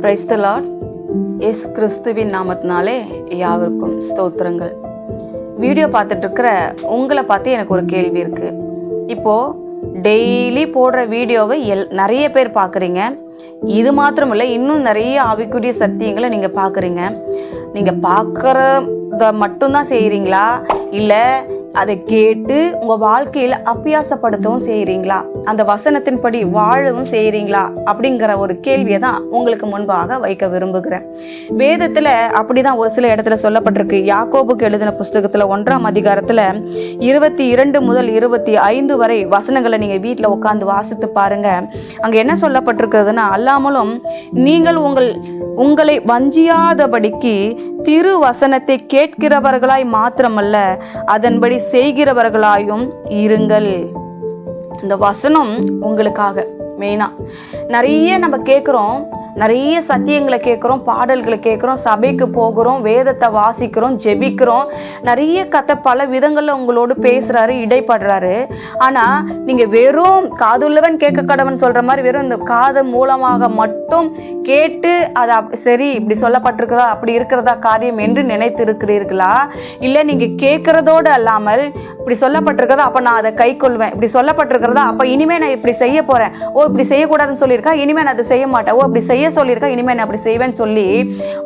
Praise the Lord S கிறிஸ்துவின் நாமத்தினாலே யாவருக்கும் ஸ்தோத்திரங்கள் வீடியோ பார்த்துட்டு இருக்கிற உங்களை பார்த்து எனக்கு ஒரு கேள்வி இருக்குது இப்போது டெய்லி போடுற வீடியோவை எல் நிறைய பேர் பார்க்குறீங்க இது மாத்திரம் இல்லை இன்னும் நிறைய ஆவிக்குரிய சத்தியங்களை நீங்கள் பார்க்குறீங்க நீங்கள் பார்க்குறத மட்டும்தான் செய்கிறீங்களா இல்லை அதை கேட்டு உங்கள் வாழ்க்கையில் அபியாசப்படுத்தவும் செய்கிறீங்களா அந்த வசனத்தின்படி வாழவும் செய்கிறீங்களா அப்படிங்கிற ஒரு கேள்வியை தான் உங்களுக்கு முன்பாக வைக்க விரும்புகிறேன். வேதத்தில் அப்படிதான் ஒரு சில இடத்துல சொல்லப்பட்டிருக்கு. யாக்கோபுக்கு எழுதின புஸ்தகத்தில் ஒன்றாம் அதிகாரத்தில் இருபத்தி இரண்டு முதல் இருபத்தி ஐந்து வரை வசனங்களை நீங்கள் வீட்டில் உட்காந்து வாசித்து பாருங்க. அங்கே என்ன சொல்லப்பட்டிருக்கிறதுனா அல்லாமலும் நீங்கள் உங்கள் உங்களை வஞ்சியாதபடிக்கு திரு வசனத்தை கேட்கிறவர்களாய் மாத்திரமல்ல அதன்படி செய்கிறவர்களாயும் இருங்கள். இந்த வசனம் உங்களுக்காக. மெயினாக நிறைய நம்ம கேட்குறோம் நிறைய சத்தியங்களை கேட்குறோம் பாடல்களை கேட்குறோம் சபைக்கு போகிறோம் வேதத்தை வாசிக்கிறோம் ஜெபிக்கிறோம். நிறைய கதை பல விதங்களில் உங்களோடு பேசுகிறாரு இடைப்படுறாரு. ஆனால் நீங்கள் வெறும் காதுள்ளவன் கேட்க கடவன் சொல்கிற மாதிரி வெறும் இந்த காது மூலமாக மட்டும் கேட்டு அதை அப் சரி இப்படி சொல்லப்பட்டிருக்கிறதா அப்படி இருக்கிறதா காரியம் என்று நினைத்திருக்கிறீர்களா? இல்லை நீங்கள் கேட்குறதோடு அல்லாமல் இப்படி சொல்லப்பட்டிருக்கிறதா அப்போ நான் அதை கை கொள்வேன். இப்படி சொல்லப்பட்டிருக்கிறதா அப்போ இனிமேல் நான் இப்படி செய்ய போகிறேன் ஓ இப்படி செய்யக்கூடாதுன்னு சொல்லியிருக்கா? இனிமேல் நான் அதை செய்ய மாட்டேன். ஓ செய்ய சொல்லியிருக்கா? இனிமேல் நான் அப்படி செய்வேன்னு சொல்லி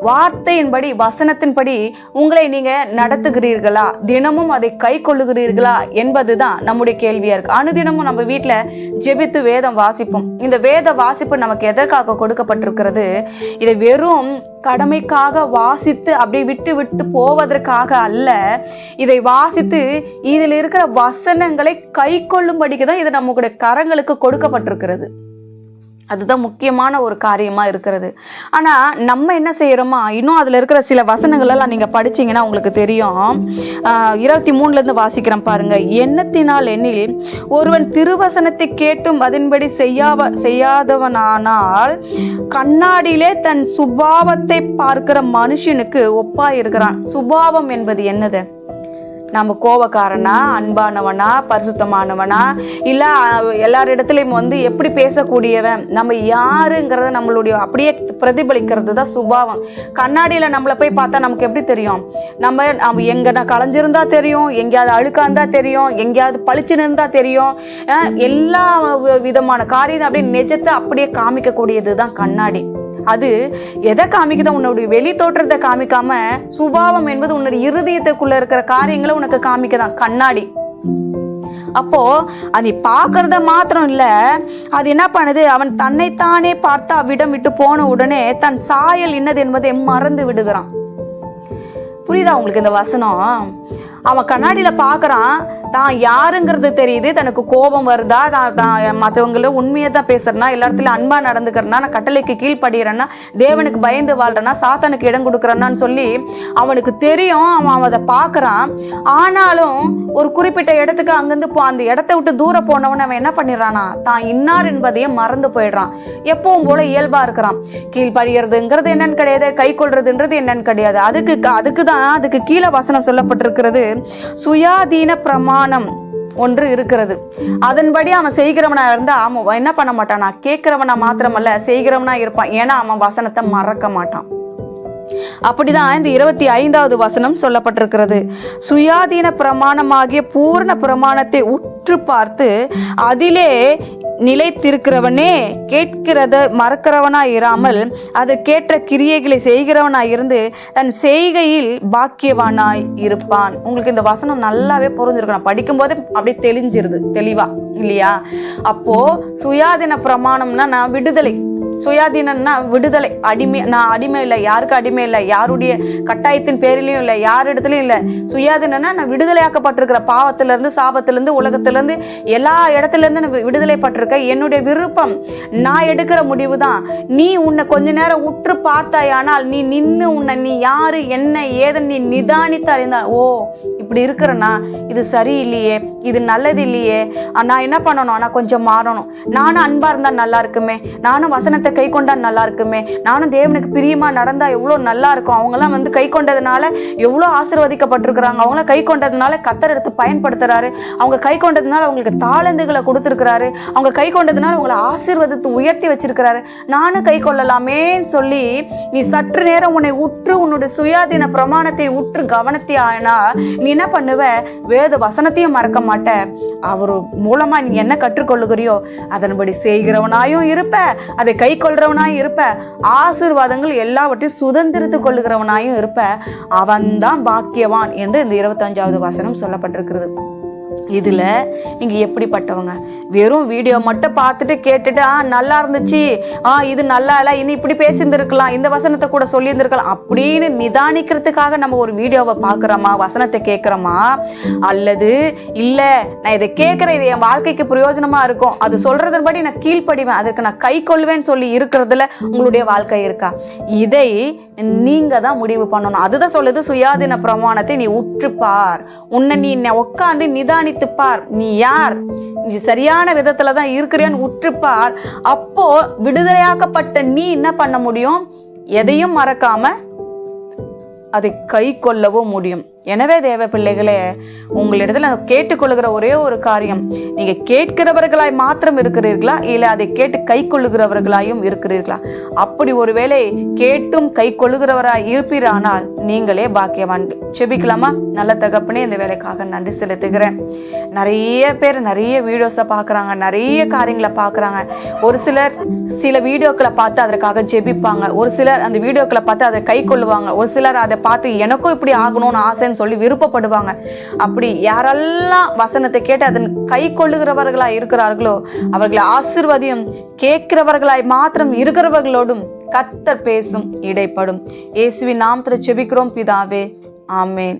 வார்த்தையின்படி வசனத்தின்படி உங்களை நீங்கள் நடத்துகிறீர்களா? தினமும் அதை கை கொள்ளுகிறீர்களா என்பது தான் நம்முடைய கேள்வியாக இருக்குது அனுதினமும் நம்ம வீட்டில் ஜெபித்து வேதம் வாசிப்போம். இந்த வேத வாசிப்பு நமக்கு எதற்காக கொடுக்கப்பட்டிருக்கிறது? இதை வெறும் கடமைக்காக வாசித்து அப்படியே விட்டு விட்டு போவதற்காக அல்ல. இதை வாசித்து இதில் இருக்கிற வசனங்களை கை கொள்ளும்படிக்கு தான் இது நம்முடைய கரங்களுக்கு கொடுக்கப்பட்டிருக்கிறது. அதுதான் முக்கியமான ஒரு காரியமாக இருக்கிறது. ஆனால் நம்ம என்ன செய்கிறோமா இன்னும் அதில் இருக்கிற சில வசனங்களெல்லாம் நீங்கள் படிச்சீங்கன்னா உங்களுக்கு தெரியும். இருபத்தி மூணுலேருந்து வாசிக்கிறேன் பாருங்கள் எண்ணத்தினால் எண்ணில் ஒருவன் திருவசனத்தை கேட்டும் அதன்படி செய்யாவ செய்யாதவனானால் கண்ணாடியிலே தன் சுபாவத்தை பார்க்கிற மனுஷனுக்கு ஒப்பாயிருக்கிறான். சுபாவம் என்பது என்னது? நம்ம கோபக்காரனா அன்பானவனா பரிசுத்தமானவனா இல்லை எல்லாரிடத்துலையும் வந்து எப்படி பேசக்கூடியவன் நம்ம யாருங்கிறத நம்மளுடைய அப்படியே பிரதிபலிக்கிறது தான் சுபாவம். கண்ணாடியில் நம்மளை போய் பார்த்தா நமக்கு எப்படி தெரியும்? நம்ம நம்ம எங்கே களைஞ்சிருந்தா தெரியும் எங்கேயாவது அழுக்காந்தா தெரியும் எங்கேயாவது பளிச்சுன்னு இருந்தால் தெரியும். எல்லா வி- விதமான காரியம் அப்படியே நிஜத்தை அப்படியே காமிக்கக்கூடியது தான் கண்ணாடி. அது எதை காமிக்குதோ உன்னுடைய வெளி தோற்றத்தை காமிக்காம சுபாவம் என்பது உன்னுடைய இருதயத்துக்குள்ள இருக்கிற காரியங்களை உனக்கு காமிக்கதான் கண்ணாடி. அப்போ அது பார்க்கறத மாத்திரம் இல்லை அது என்ன பண்ணுது? அவன் தன்னைத்தானே பார்த்து அவ்விடம் விட்டு போன உடனே தன் சாயல் என்னது என்பதை மறந்து விடுகிறான். புரியுதா உங்களுக்கு இந்த வசனம்? அவன் கண்ணாடியில் பார்க்குறான் தான் யாருங்கிறது தெரியுது. தனக்கு கோபம் வருதா? தான் தான் மற்றவங்கள உண்மையை தான் பேசுறனா எல்லா இடத்துலையும் அன்பா நடந்துக்கிறனா நான் கட்டளைக்கு கீழ்ப்படுகிறேன்னா தேவனுக்கு பயந்து வாழ்கிறேன்னா சாத்தானுக்கு இடம் கொடுக்குறேன்னான்னு சொல்லி அவனுக்கு தெரியும். அவன் அதை பார்க்குறான். ஆனாலும் ஒரு குறிப்பிட்ட இடத்துக்கு அங்கேருந்து போ அந்த இடத்த விட்டு தூரம் போனவன் அவன் என்ன பண்ணிடுறானா? தான் இன்னார் என்பதையே மறந்து போயிடுறான். எப்பவும் போல இயல்பா இருக்கிறான். கீழ்படிகிறதுங்கிறது என்னன்னு கிடையாது கை கொள்றதுன்றது என்னன்னு கிடையாது. அதுக்கு அதுக்கு தான் அதுக்கு கீழே வசனம் சொல்லப்பட்டிருக்கிறது சுயாதீன பிரமா பிரமாணம் ஒன்று இருக்கிறது. அதன்படி அவன் செய்கிறவனா இருந்தா அவன் என்ன பண்ண மாட்டானா? கேட்கிறவனா மாத்திரமல்ல செய்கிறவனா இருப்பான். ஏன்னா அவன் வசனத்தை மறக்க மாட்டான். அப்படிதான் இந்த இருபத்தி ஐந்தாவது வசனம் சொல்லப்பட்டிருக்கிறது. சுயாதீன பிரமாணமாகிய பூர்ண பிரமாணத்தை உற்று பார்த்து அதிலே நிலைத்திருக்கிறவனே கேட்கிறத மறக்கிறவனா இராமல் அதற்கேற்ற கிரியைகளை செய்கிறவனாய் இருந்து தன் செய்கையில் பாக்கியவானாய் இருப்பான். உங்களுக்கு இந்த வசனம் நல்லாவே புரிஞ்சிருக்கணும் படிக்கும்போதே அப்படியே தெளிஞ்சிருது. தெளிவா. இல்லையா? அப்போ சுயாதீன பிரமாணம்னா நான் விடுதலை. சுயாதீனம்னா விடுதலை. அடிமை நான் அடிமை இல்லை யாருக்கு அடிமை இல்லை யாருடைய கட்டாயத்தின் பேரிலையும் இல்லை யார் இடத்துலையும் இல்லை. சுயாதீனம்னா நான் விடுதலையாக்கப்பட்டிருக்கிற பாவத்திலிருந்து சாபத்திலிருந்து உலகத்திலிருந்து எல்லா இடத்துலேருந்து நான் விடுதலைப்பட்டிருக்கேன். என்னுடைய விருப்பம் நான் எடுக்கிற முடிவு தான் நீ உன்னை கொஞ்ச நேரம் உற்று பார்த்தாயானால் நீ நின்று உன்னை நீ யாரு என்ன ஏதன் நீ நிதானித்து அறிந்தால் ஓ இப்படி இருக்கிறனா இது சரியில்லையே இது நல்லது இல்லையே. நான் என்ன பண்ணணும்? நான் கொஞ்சம் மாறணும். நானும் அன்பாக இருந்தால் நல்லா இருக்குமே. நானும் வசனத்தை வசனத்தை கை கொண்டா நல்லா இருக்குமே? நானும் தேவனுக்கு பிரியமா நடந்தா எவ்வளோ நல்லா இருக்கும். அவங்கெல்லாம் வந்து கை கொண்டதுனால எவ்வளோ ஆசிர்வதிக்கப்பட்டிருக்கிறாங்க. அவங்களாம் கை கொண்டதுனால கத்தர் எடுத்து பயன்படுத்துறாரு. அவங்க கை கொண்டதுனால அவங்களுக்கு தாளந்துகளை கொடுத்துருக்கிறாரு. அவங்க கை கொண்டதுனால அவங்களை ஆசிர்வதித்து உயர்த்தி வச்சிருக்கிறாரு. நானும் கை கொள்ளலாமேன்னு சொல்லி நீ சற்று நேரம் உன்னை உற்று உன்னுடைய சுயாதீன பிரமாணத்தை உற்று கவனத்தை ஆனா நீ என்ன பண்ணுவ? வேத வசனத்தையும் மறக்க மாட்ட. அவர் மூலமாக நீ என்ன கற்றுக்கொள்ளுகிறியோ அதன்படி செய்கிறவனாயும் இருப்ப அதை கை கொள்றவனாயும் இருப்ப ஆசீர்வாதங்கள் எல்லாவற்றையும் சுதந்திரித்து கொள்ளுகிறவனாயும் இருப்ப அவன்தான் பாக்கியவான் என்று இந்த இருபத்தஞ்சாவது வசனம் சொல்லப்பட்டிருக்கிறது. இதில் நீங்கள் எப்படிப்பட்டவங்க? வெறும் வீடியோ மட்டும் பார்த்துட்டு கேட்டுட்டு ஆ நல்லா இருந்துச்சு. ஆ இது நல்லா இல்லை. இன்னும் இப்படி பேசியிருந்துருக்கலாம். இந்த வசனத்தை கூட சொல்லியிருந்திருக்கலாம். அப்படின்னு நிதானிக்கிறதுக்காக நம்ம ஒரு வீடியோவை பார்க்குறோமா? வசனத்தை கேட்குறோமா? அல்லது இல்லை நான் இதை கேட்குறேன் இது என் வாழ்க்கைக்கு பிரயோஜனமாக இருக்கும். அது சொல்றதன்படி நான் கீழ்ப்படிவேன். அதுக்கு நான் கை கொள்வேன்னு சொல்லி இருக்கிறதுல உங்களுடைய வாழ்க்கை இருக்கா? இதை நீங்கள் தான் முடிவு பண்ணணும். அதுதான் சொல்லுது சுயாதீன பிரமாணத்தை நீ உற்றுப்பார். உன்னை நீ உட்காந்து நிதானி பார் நீ யார்? நீ சரியான விதத்துல தான் இருக்கிறியான்னு உற்றுப்பார். அப்போ விடுதலையாக்கப்பட்ட நீ என்ன பண்ண முடியும்? எதையும் மறக்காம அதை கை கொள்ளவும் முடியும். எனவே தேவ பிள்ளைகளே உங்களிடத்துல நான் கேட்டுக்கொள்ளுகிற ஒரே ஒரு காரியம் நீங்க கேட்கிறவர்களாய் மாத்திரம் இருக்கிறீர்களா? இல்லை அதை கேட்டு கை கொள்ளுகிறவர்களாயும் இருக்கிறீர்களா? அப்படி ஒருவேளை கேட்டும் கை கொள்ளுகிறவராய் இருப்பீரானால் நீங்களே பாக்கியவான் செபிக்கலாமா? நல்ல தகப்பனே இந்த வேலைக்காக நன்றி செலுத்துகிறேன். நிறைய பேர் நிறைய வீடியோஸை பார்க்குறாங்க நிறைய காரியங்களை பார்க்குறாங்க ஒரு சிலர் சில வீடியோக்களை பார்த்து அதற்காக ஜெபிப்பாங்க ஒரு சிலர் அந்த வீடியோக்களை பார்த்து அதை கை கொள்ளுவாங்க. ஒரு சிலர் அதை பார்த்து எனக்கும் இப்படி ஆகணும்னு ஆசை அப்படின்னு சொல்லி விருப்பப்படுவாங்க. அப்படி யாரெல்லாம் வசனத்தை கேட்டு அதன் கை கொள்ளுகிறவர்களா இருக்கிறார்களோ அவர்களை ஆசிர்வதியும் கேட்கிறவர்களாய் மாத்திரம் இருக்கிறவர்களோடும் கத்தர் பேசும் இடைப்படும். இயேசுவின் நாமத்தில் செபிக்கிறோம் பிதாவே. ஆமேன்.